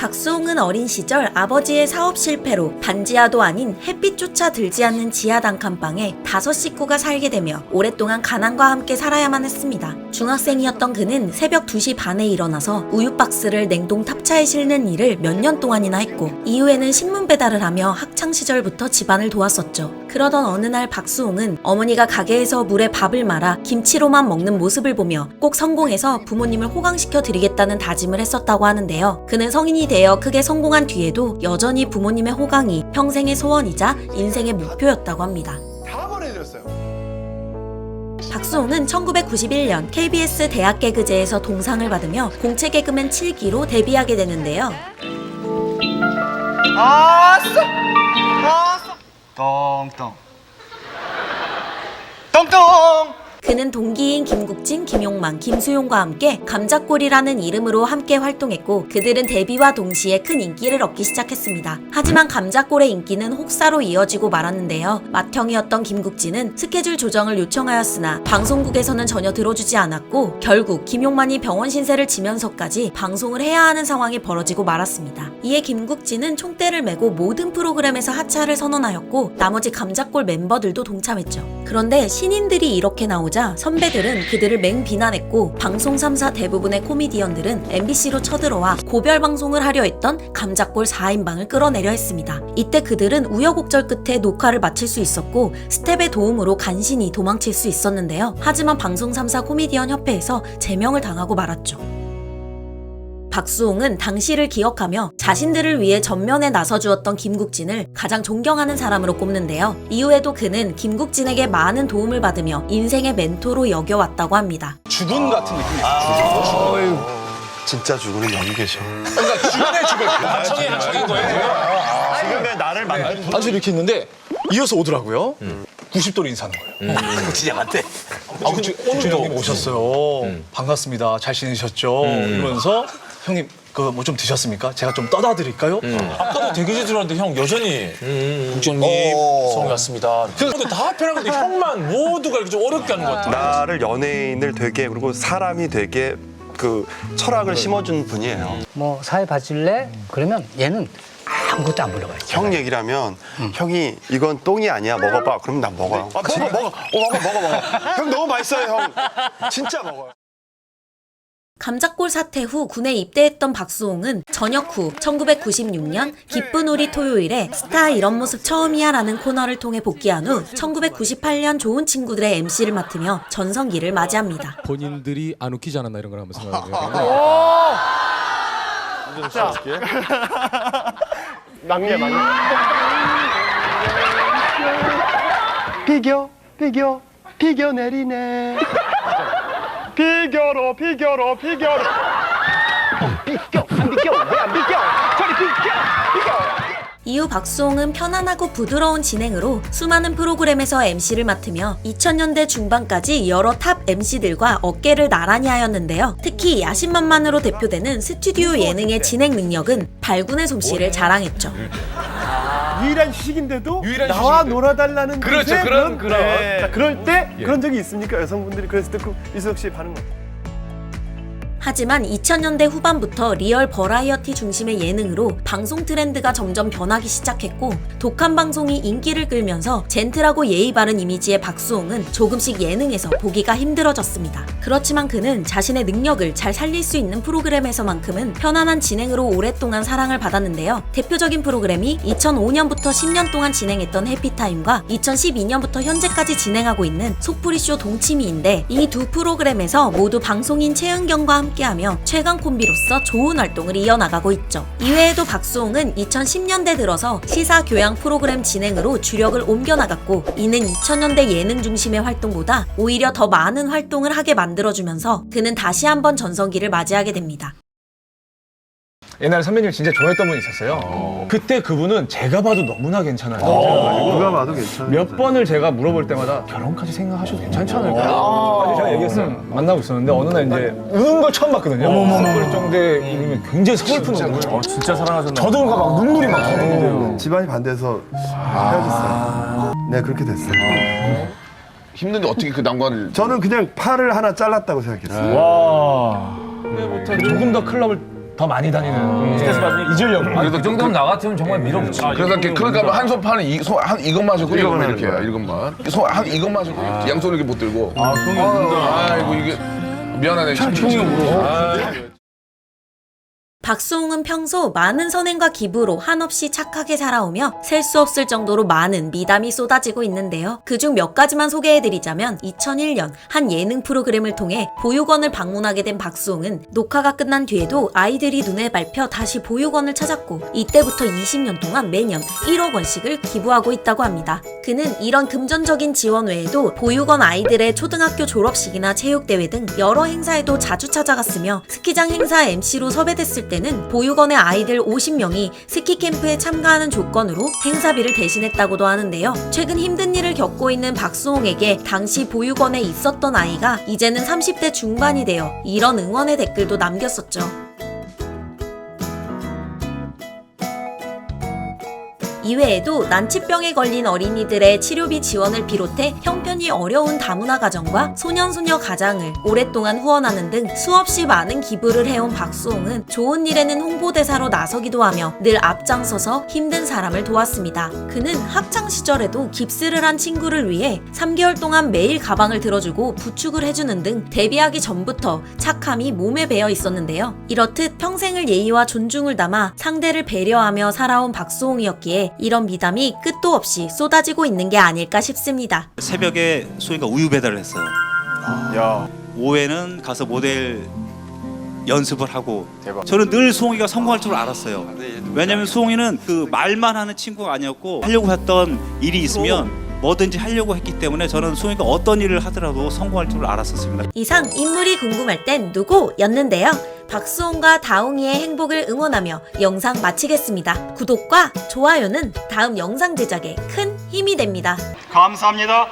박수홍은 어린 시절 아버지의 사업 실패로 반지하도 아닌 햇빛조차 들지 않는 지하 단칸방에 다섯 식구가 살게 되며 오랫동안 가난과 함께 살아야만 했습니다. 중학생이었던 그는 새벽 2시 반에 일어나서 우유 박스를 냉동 탑차에 실는 일을 몇 년 동안이나 했고 이후에는 신문 배달을 하며 학창 시절부터 집안을 도왔었죠. 그러던 어느 날 박수홍은 어머니가 가게에서 물에 밥을 말아 김치로만 먹는 모습을 보며 꼭 성공해서 부모님을 호강시켜 드리겠다는 다짐을 했었다고 하는데요. 그는 성인이 되어 크게 성공한 뒤에도 여전히 부모님의 호강이 평생의 소원이자 인생의 목표였다고 합니다. 다 보내드렸어요. 박수홍은 1991년 KBS 대학 개그제에서 동상을 받으며 공채 개그맨 7기로 데뷔하게 되는데요. 아싸! 아싸! 똥똥. 똥똥! 그는 동기인 김국진, 김용만, 김수용과 함께 감자골이라는 이름으로 함께 활동했고 그들은 데뷔와 동시에 큰 인기를 얻기 시작했습니다. 하지만 감자골의 인기는 혹사로 이어지고 말았는데요. 맏형이었던 김국진은 스케줄 조정을 요청하였으나 방송국에서는 전혀 들어주지 않았고 결국 김용만이 병원 신세를 지면서까지 방송을 해야 하는 상황이 벌어지고 말았습니다. 이에 김국진은 총대를 메고 모든 프로그램에서 하차를 선언하였고 나머지 감자골 멤버들도 동참했죠. 그런데 신인들이 이렇게 나오자 선배들은 그들을 맹비난했고 방송 3사 대부분의 코미디언들은 MBC로 쳐들어와 고별 방송을 하려 했던 감자골 4인방을 끌어내려 했습니다. 이때 그들은 우여곡절 끝에 녹화를 마칠 수 있었고 스텝의 도움으로 간신히 도망칠 수 있었는데요. 하지만 방송 3사 코미디언 협회에서 제명을 당하고 말았죠. 박수홍은 당시를 기억하며 자신들을 위해 전면에 나서주었던 김국진을 가장 존경하는 사람으로 꼽는데요. 이후에도 그는 김국진에게 많은 도움을 받으며 인생의 멘토로 여겨왔다고 합니다. 주군 같은 느낌이 있어요. 진짜 죽으는 여기 계셔. 그러니까 주군의 죽을 하청이 하청인 거예요. 지금의 나를 만든 아주 이렇게 있는데 이어서 오더라고요. 90도로 인사하는 거예요. 진짜 같아. 아, 그, 오늘도 형님 오셨어요. 반갑습니다. 잘 지내셨죠? 이러면서 형님 그 뭐 좀 드셨습니까? 제가 좀 떠다 드릴까요? 아까도 대기실 들어왔는데 형 여전히 국장님 어. 성이 왔습니다. 근데 다 편한데 형만 모두가 이렇게 좀 어렵게 하는 것 같아. 나를 연예인을 되게 그리고 사람이 되게 그 철학을 심어준 분이에요. 뭐 사회 봐줄래? 그러면 얘는 아무것도 안 물어봐요. 형 얘기라면 형이 이건 똥이 아니야 먹어봐. 그럼 난 먹어요. 아, 먹어 먹어. 어, 먹어 먹어 먹어. 형 너무 맛있어요 형. 진짜 먹어요. 감자골 사태 후 군에 입대했던 박수홍은 전역 후 1996년 기쁜 우리 토요일에 스타 이런 모습 처음이야 라는 코너를 통해 복귀한 후 1998년 좋은 친구들의 MC를 맡으며 전성기를 맞이합니다. 본인들이 안 웃기지 않았나 이런 걸 한번 생각해 보면 막내 막내 비교 비교 비교 내리네 비교로 비교로 비교로 비교 안 비교 왜안 비교 저리 비교 비교 이후 박수홍은 편안하고 부드러운 진행으로 수많은 프로그램에서 MC를 맡으며 2000년대 중반까지 여러 탑 MC들과 어깨를 나란히 하였는데요. 특히 야심만만으로 대표되는 스튜디오 예능의 진행 능력은 발군의 솜씨를 자랑했죠. 유일한 휴식인데도 유일한 나와 휴식인데. 놀아달라는 그렇죠, 뜻의 그런- 그런. 네. 자, 그럴 때 예. 그런 적이 있습니까 여성분들이 그랬을 때 그 이수혁 씨 반응 뭐? 하지만 2000년대 후반부터 리얼 버라이어티 중심의 예능으로 방송 트렌드가 점점 변하기 시작했고 독한 방송이 인기를 끌면서 젠틀하고 예의 바른 이미지의 박수홍은 조금씩 예능에서 보기가 힘들어졌습니다. 그렇지만 그는 자신의 능력을 잘 살릴 수 있는 프로그램에서만큼은 편안한 진행으로 오랫동안 사랑을 받았는데요. 대표적인 프로그램이 2005년부터 10년 동안 진행했던 해피타임과 2012년부터 현재까지 진행하고 있는 속풀이쇼 동치미인데 이 두 프로그램에서 모두 방송인 최은경과 함께 하며 최강 콤비로서 좋은 활동을 이어나가고 있죠. 이외에도 박수홍은 2010년대 들어서 시사 교양 프로그램 진행으로 주력을 옮겨나갔고 이는 2000년대 예능 중심의 활동보다 오히려 더 많은 활동을 하게 만들어주면서 그는 다시 한번 전성기를 맞이하게 됩니다. 옛날에 선배님 진짜 좋아했던 분이 있었어요. 그때 그분은 제가 봐도 너무나 괜찮아요. 누가 봐도 괜찮아 몇 번을 제가 물어볼 때마다 결혼까지 생각하셔도 괜찮지 않을까요? 까지 제가 얘기했어요. 만나고 있었는데 어느 날 이제 우는 걸 처음 봤거든요. 그럴 정도의 이름이 굉장히 서글픈 거예요. 진짜 사랑하셨나 저도 그러니까 막 눈물이 막 터지는데요. 집안이 반대해서 헤어졌어요 네 그렇게 됐어요 힘든데 어떻게 그 난관을 저는 그냥 팔을 하나 잘랐다고 생각했어요 조금 더 클럽을 더 많이 다니는 스트레스 받으면 잊으려고. 그래도 그 정도면 나 같으면 정말 밀어붙이지. 그래서 이렇게 그러니까 뭐한 손판은 이, 손, 한 이것만 하고 이것만 이렇게 해요. 이것만. 손, 한 이것만 하고 양손을 이렇게 못 들고. 아, 형이 아이고 이게 미안하네. 형이 울어. 박수홍은 평소 많은 선행과 기부로 한없이 착하게 살아오며 셀 수 없을 정도로 많은 미담이 쏟아지고 있는데요. 그중 몇 가지만 소개해드리자면 2001년 한 예능 프로그램을 통해 보육원을 방문하게 된 박수홍은 녹화가 끝난 뒤에도 아이들이 눈에 밟혀 다시 보육원을 찾았고 이때부터 20년 동안 매년 1억 원씩을 기부하고 있다고 합니다. 그는 이런 금전적인 지원 외에도 보육원 아이들의 초등학교 졸업식이나 체육대회 등 여러 행사에도 자주 찾아갔으며 스키장 행사 MC로 섭외됐을 때는 보육원의 아이들 50명이 스키 캠프에 참가하는 조건으로 행사비를 대신했다고도 하는데요. 최근 힘든 일을 겪고 있는 박수홍에게 당시 보육원에 있었던 아이가 이제는 30대 중반이 되어 이런 응원의 댓글도 남겼었죠. 이외에도 난치병에 걸린 어린이들의 치료비 지원을 비롯해 형편이 어려운 다문화 가정과 소년소녀 가장을 오랫동안 후원하는 등 수없이 많은 기부를 해온 박수홍은 좋은 일에는 홍보대사로 나서기도 하며 늘 앞장서서 힘든 사람을 도왔습니다. 그는 학창 시절에도 깁스를 한 친구를 위해 3개월 동안 매일 가방을 들어주고 부축을 해주는 등 데뷔하기 전부터 착함이 몸에 배어 있었는데요. 이렇듯 평생을 예의와 존중을 담아 상대를 배려하며 살아온 박수홍이었기에 이런 미담이 끝도 없이 쏟아지고 있는 게 아닐까 싶습니다. 새벽에 소희가 우유 배달을 했어요. 야 오후에는 가서 모델 연습을 하고 저는 늘 수홍이가 성공할 줄 알았어요. 왜냐면 수홍이는 그 말만 하는 친구가 아니었고 하려고 했던 일이 있으면 뭐든지 하려고 했기 때문에 저는 수홍이가 어떤 일을 하더라도 성공할 줄 알았었습니다. 이상 인물이 궁금할 땐 누구였는데요. 박수홍과 다웅이의 행복을 응원하며 영상 마치겠습니다. 구독과 좋아요는 다음 영상 제작에 큰 힘이 됩니다. 감사합니다.